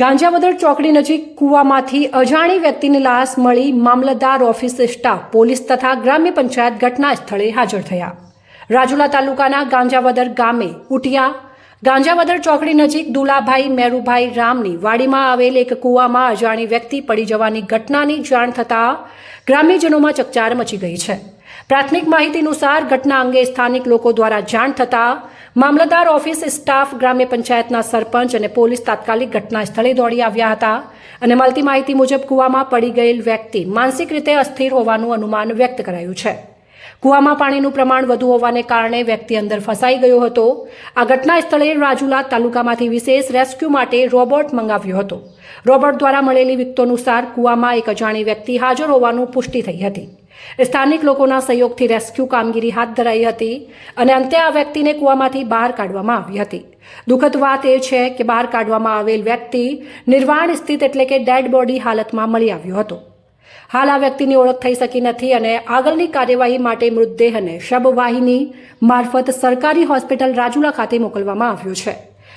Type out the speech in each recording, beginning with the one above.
ગાંજાવદર ચોકડી નજીક કૂવામાંથી અજાણી વ્યક્તિની લાશ મળી મામલતદાર ઓફિસ સ્ટાફ, પોલીસ તથા ગ્રામ્ય પંચાયત ઘટના સ્થળે હાજર થયા. રાજુલા તાલુકાના ગાંજાવદર ગામે ઉટિયા ગાંજાવદર ચોકડી નજીક દુલાભાઈ, મેરુભાઈ રામની વાડીમાં આવેલ એક કૂવામાં અજાણી વ્યક્તિ પડી જવાની ઘટનાની જાણ થતાં ગ્રામ્યજનોમાં ચકચાર મચી ગઈ છે. પ્રાથમિક માહિતી અનુસાર ઘટના અંગે સ્થાનિક લોકો દ્વારા જાણ થતાં મામલતદાર ઓફિસ સ્ટાફ, ગ્રામ્ય પંચાયતના સરપંચ અને પોલીસ તાત્કાલિક ઘટના સ્થળે દોડી આવ્યા હતા અને મળતી માહિતી મુજબ કૂવામાં પડી ગયેલ વ્યક્તિ માનસિક રીતે અસ્થિર હોવાનું અનુમાન વ્યક્ત કરાયું છે. કૂવામાં પાણીનું પ્રમાણ વધુ હોવાને કારણે વ્યક્તિ અંદર ફસાઈ ગયો હતો. આ ઘટના સ્થળે રાજુલા તાલુકામાંથી વિશેષ રેસ્ક્યુ માટે રોબોટ મંગાવ્યો હતો. રોબોટ દ્વારા મળેલી વિગતો અનુસાર કૂવામાં એક અજાણી વ્યક્તિ હાજર હોવાનું પુષ્ટિ થઈ હતી. સ્થાનિક લોકોના સહયોગથી રેસ્ક્યુ કામગીરી હાથ ધરાઈ હતી અને અંતે આ વ્યક્તિને કૂવામાંથી બહાર કાઢવામાં આવી હતી. દુઃખદ વાત એ છે કે બહાર કાઢવામાં આવેલ વ્યક્તિ નિર્વાણ સ્થિત એટલે કે ડેડ બોડી હાલતમાં મળી આવ્યો હતો. હાલ આ વ્યક્તિની ઓળખ થઈ શકી નથી અને આગળની કાર્યવાહી માટે મૃતદેહને શબવાહિની મારફત સરકારી હોસ્પિટલ રાજુલા ખાતે મોકલવામાં આવ્યો છે.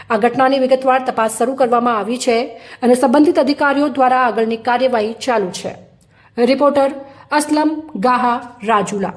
આ ઘટનાની વિગતવાર તપાસ શરૂ કરવામાં આવી છે અને સંબંધિત અધિકારીઓ દ્વારા આગળની કાર્યવાહી ચાલુ છે. રિપોર્ટર અસલમ ગાહા રાજુલા.